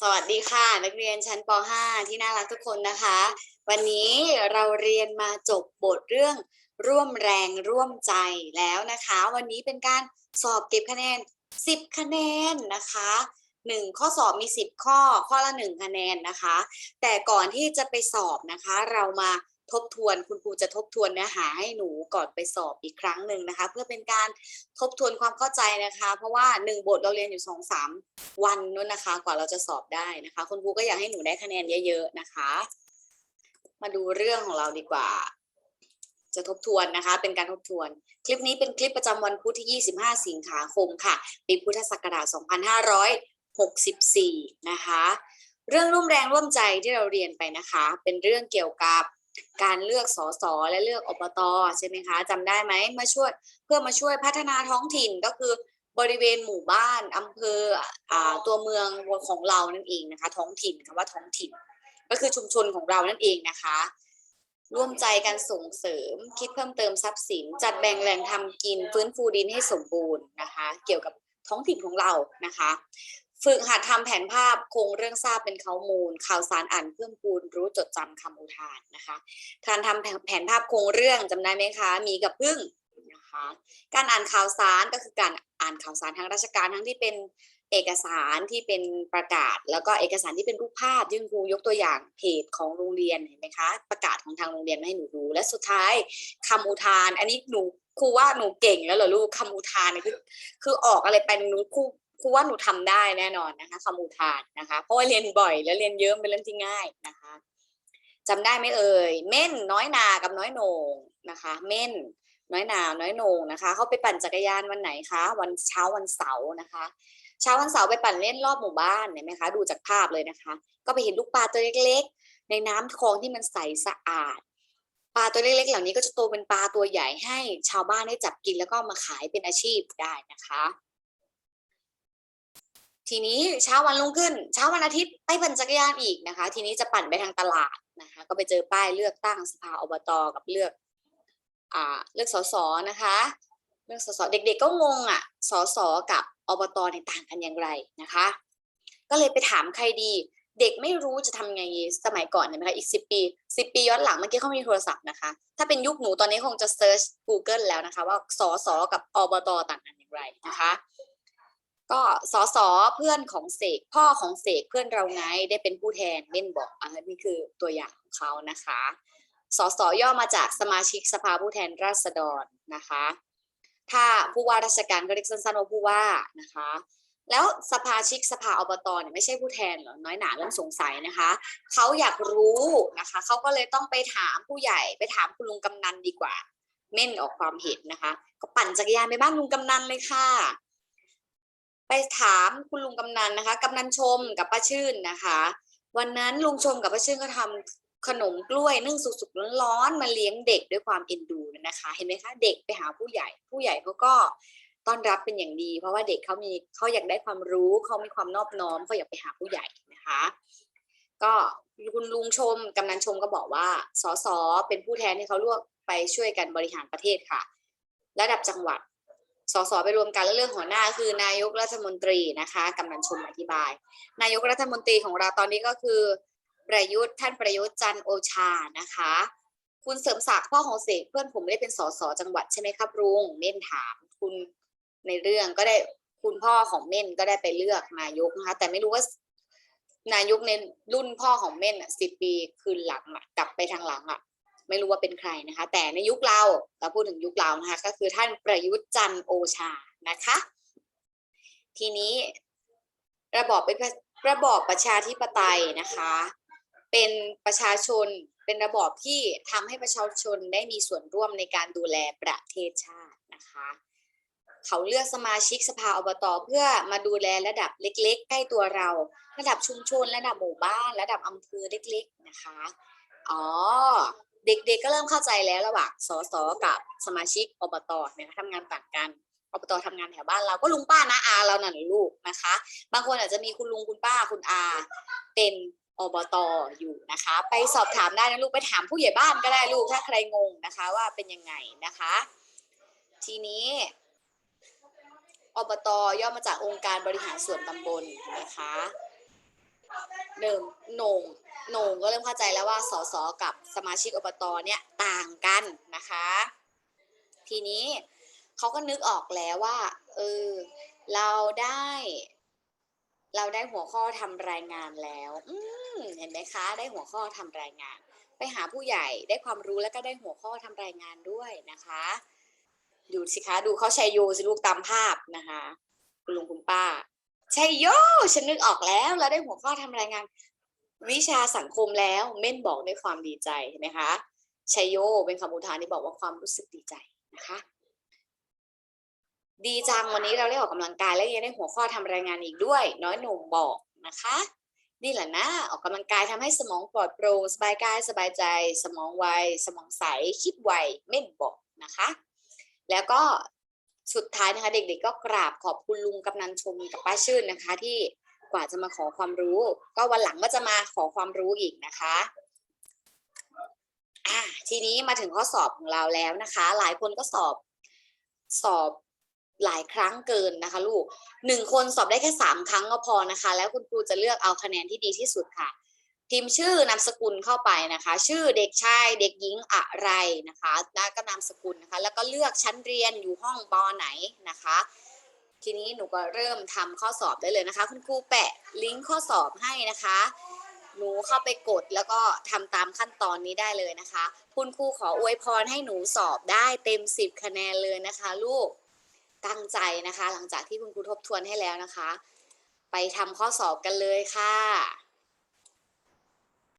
สวัสดีค่ะ นักเรียนชั้นป .5 ที่น่ารักทุกคนนะคะ วันนี้เราเรียนมาจบบทเรื่องร่วมแรงร่วมใจแล้วนะคะ วันนี้เป็นการสอบเก็บคะแนน 10 คะแนนนะคะหนึ่งข้อสอบมี 10 ข้อข้อละ 1 คะแนนนะคะ แต่ก่อนที่จะไปสอบนะคะ เรามา ทบทวนคุณครูจะทบทวนเนื้อหาให้หนูก่อนไปสอบอีกครั้งหนึ่งนะคะ เพื่อเป็นการทบทวนความเข้าใจนะคะ เพราะว่าหนึ่งบทเราเรียนอยู่สองสามวันนู้นนะคะ กว่าเราจะสอบได้นะคะ คุณครูก็อยากให้หนูได้คะแนนเยอะ ๆนะคะ มาดูเรื่องของเราดีกว่า จะทบทวนนะคะ เป็นการทบทวน คลิปนี้เป็นคลิปประจำวันพุธที่ 25 สิงหาคมค่ะปีพุทธศักราช2564 นะคะเรื่องร่วมแรงร่วมใจที่เราเรียนไปนะคะ เป็นเรื่องเกี่ยวกับ การเลือกสสและเลือกอบตใช่ไหมคะจำได้ไหมมาช่วยเพื่อมาช่วยพัฒนาท้องถิ่นก็คือบริเวณหมู่บ้านอำเภออ่าตัวเมืองของเรานั่นเองนะคะ ท้องถิ่นคำว่าท้องถิ่น ก็คือชุมชนของเรานั่นเองนะคะ ร่วมใจกันส่งเสริม คิดเพิ่มเติมทรัพย์สิน จัดแบ่งแหล่งทำกิน ฟื้นฟูดินให้สมบูรณ์นะคะ เกี่ยวกับท้องถิ่นของเรานะคะ ฝึกหัดทำแผนภาพโครงเรื่องทราบเป็นข้อมูล ข่าวสารอ่านเพิ่มพูนรู้จดจำคำอุทานนะคะ การทำแผนภาพโครงเรื่องจำได้ไหมคะ มีกับพึ่งนะคะการอ่านข่าวสารก็คือการอ่านข่าวสารทางราชการทั้งที่เป็นเอกสารที่เป็นประกาศ แล้วก็เอกสารที่เป็นรูปภาพยื่นครูยกตัวอย่างเพจของโรงเรียนเห็นไหมคะ ประกาศของทางโรงเรียนมาให้หนูดู และสุดท้ายคำอุทาน อันนี้หนูครูว่าหนูเก่งแล้วเหรอลูกคำอุทานเนี่ยคือคือออกอะไรไปหนูครู ครูว่าหนูทำได้แน่นอนนะคะคำอุทานนะคะ เพราะว่าเรียนบ่อยแล้วเรียนเยอะเป็นเรื่องที่ง่ายนะคะจำได้ไหมเอ่ย เม่นน้อยนากับน้อยโหนงนะคะ เม่นน้อยนา น้อยโหนงนะคะเขาไปปั่นจักรยานวันไหนคะ วันเช้าวันเสาร์นะคะเช้าวันเสาร์ไปปั่นเล่นรอบหมู่บ้านเห็นไหมคะ ดูจากภาพเลยนะคะ ก็ไปเห็นลูกปลาตัวเล็กๆ ในน้ำคลองที่มันใสสะอาดปลาตัวเล็กๆ เหล่านี้ก็จะโตเป็นปลาตัวใหญ่ให้ชาวบ้านได้จับกินแล้วก็มาขายเป็นอาชีพได้นะคะ ทีนี้เช้าวันรุ่งขึ้น เช้าวันอาทิตย์ไปปั่นจักรยานอีกนะคะ ทีนี้จะปั่นไปทางตลาดนะคะ ก็ไปเจอป้ายเลือกตั้งสภาอบตกับเลือกอ่าเลือกสสนะคะเลือกสสเด็ก ๆ ก็งงอะสสกับอบตเนี่ยต่างกันอย่างไรนะคะ ก็เลยไปถามใครดี เด็กไม่รู้จะทำไงสมัยก่อนเห็นไหมคะอีกสิปีสิปีย้อนหลังเมื่อกี้เขามีโทรศัพท์นะคะ ถ้าเป็นยุคหนูตอนนี้คงจะเซิร์ช Google แล้วนะคะ ว่าสสกับอบตต่างกันอย่างไรนะคะ ก็สอสอเพื่อนของเสกพ่อของเสกเพื่อนเราไงได้เป็นผู้แทนเม่นบอกอะนี่คือตัวอย่างของเขานะคะสสย่อมาจากสมาชิกสภาผู้แทนราษฎรนะคะ ถ้าผู้ว่าราชการก็เรียกสั้นๆว่าผู้ว่านะคะ แล้วสภาชิกสภาอบตเนี่ยไม่ใช่ผู้แทนหรอน้อยหนาเริ่มสงสัยนะคะเขาอยากรู้นะคะเขาก็เลยต้องไปถามผู้ใหญ่ไปถามคุณลุงกำนันดีกว่า เม่นออกความเห็นนะคะ ก็ปั่นจักรยานไปบ้านลุงกำนันเลยค่ะ ไปถามคุณลุงกำนันนะคะกำนันชมกับป้าชื่นนะคะ วันนั้นลุงชมกับป้าชื่นก็ทำขนมกล้วยนึ่งสุกๆร้อนๆมาเลี้ยงเด็กด้วยความเอ็นดูนะคะ เห็นไหมคะเด็กไปหาผู้ใหญ่ ผู้ใหญ่เขาก็ต้อนรับเป็นอย่างดี เพราะว่าเด็กเขามีเขาอยากได้ความรู้เขามีความนอบน้อมเขาอยากไปหาผู้ใหญ่นะคะ ก็คุณลุงชมกำนันชมก็บอกว่าสสเป็นผู้แทนที่เขาลือกไปช่วยกันบริหารประเทศค่ะ ระดับจังหวัด สสไปรวมกันแล้วเรื่องหัวหน้าคือนายกรัฐมนตรีนะคะกำนันชมอธิบาย นายกรัฐมนตรีของเราตอนนี้ก็คือ ประยุทธ์ท่านประยุทธ์จันทร์โอชานะคะ คุณเสริมศักดิ์พ่อของเสกเพื่อนผมไม่ได้เป็นสสจังหวัดใช่ไหมครับลุงเม่นถามคุณในเรื่องก็ได้คุณพ่อของเม่นก็ได้ไปเลือกนายกนะคะแต่ไม่รู้ว่านายกในรุ่นพ่อของเม่นอะสิบปีคืนหลังอะกลับไปทางหลังอะ ไม่รู้ว่าเป็นใครนะคะ แต่ในยุคเราเราพูดถึงยุคเรานะคะก็คือท่านประยุทธ์จันทร์โอชานะคะ ทีนี้ระบอบเป็นระบอบประชาธิปไตยนะคะ เป็นประชาชนเป็นระบอบที่ทำให้ประชาชนได้มีส่วนร่วมในการดูแลประเทศชาตินะคะ เขาเลือกสมาชิกสภาอบตเพื่อมาดูแลระดับเล็ก ๆ ใกล้ตัวเรา ระดับชุมชน ระดับหมู่บ้าน ระดับอำเภอเล็ก ๆ นะคะ อ๋อ เด็กๆก็เริ่มเข้าใจแล้วระหว่างสสกับสมาชิกอบตเนี่ยทำงานต่างกันอบตทำงานแถวบ้านเราก็ลุงป้านะอาเรานั่นแหละลูกนะคะ บางคนอาจจะมีคุณลุงคุณป้าคุณอา เป็นอบตอยู่นะคะ ไปสอบถามได้นะลูกไปถามผู้ใหญ่บ้านก็ได้ลูกถ้าใครงงนะคะว่าเป็นยังไงนะคะ ทีนี้อบตย่อมาจากองค์การบริหารส่วนตำบลนะคะเดิมโหน่ง โหน่งก็เริ่มเข้าใจแล้วว่าสสกับสมาชิกอบตเนี่ยต่างกันนะคะ ทีนี้เขาก็นึกออกแล้วว่าเออเราได้ เราได้หัวข้อทำรายงานแล้ว อืเห็นไหมคะ ได้หัวข้อทำรายงาน ไปหาผู้ใหญ่ได้ความรู้แล้วก็ได้หัวข้อทำรายงานด้วยนะคะดูสิคะดูเขาชัยโยสิลูกตามภาพนะคะ คุณลุงคุณป้าชัยโยฉันนึกออกแล้ว เราได้หัวข้อทำรายงาน วิชาสังคมแล้วเม่นบอกด้วยความดีใจเห็นไหมคะชัยโยเป็นคำอุทานที่บอกว่าความรู้สึกดีใจนะคะ ดีจังวันนี้เราได้ออกกำลังกายและยังได้หัวข้อทำรายงานอีกด้วย น้อยหนุ่มบอกนะคะ นี่แหละนะออกกำลังกายทำให้สมองปลอดโปร่งสบายกายสบายใจ สมองไวสมองใสคิดไวเม่นบอกนะคะ แล้วก็สุดท้ายนะคะเด็กๆก็กราบขอบคุณลุงกำนันชมกับป้าชื่นนะคะ ที่ กว่าจะมาขอความรู้ ก็วันหลังก็จะมาขอความรู้อีกนะคะอ่าทีนี้มาถึงข้อสอบของเราแล้วนะคะ หลายคนก็สอบสอบหลายครั้งเกินนะคะ ลูกหนึ่งคนสอบได้แค่สามครั้งก็พอนะคะ แล้วคุณครูจะเลือกเอาคะแนนที่ดีที่สุดค่ะพิมพ์ชื่อนามสกุลเข้าไปนะคะ ชื่อเด็กชายเด็กหญิงอะไรนะคะแล้วก็นามสกุลนะคะ แล้วก็เลือกชั้นเรียนอยู่ห้องปอไหนนะคะ ทีนี้หนูก็เริ่มทำข้อสอบได้เลยนะคะ คุณครูแปะลิงก์ข้อสอบให้นะคะ หนูเข้าไปกดแล้วก็ทำตามขั้นตอนนี้ได้เลยนะคะ คุณครูขออวยพรให้หนูสอบได้เต็ม 10 คะแนนเลยนะคะ ลูกตั้งใจนะคะ หลังจากที่คุณครูทบทวนให้แล้วนะคะ ไปทำข้อสอบกันเลยค่ะ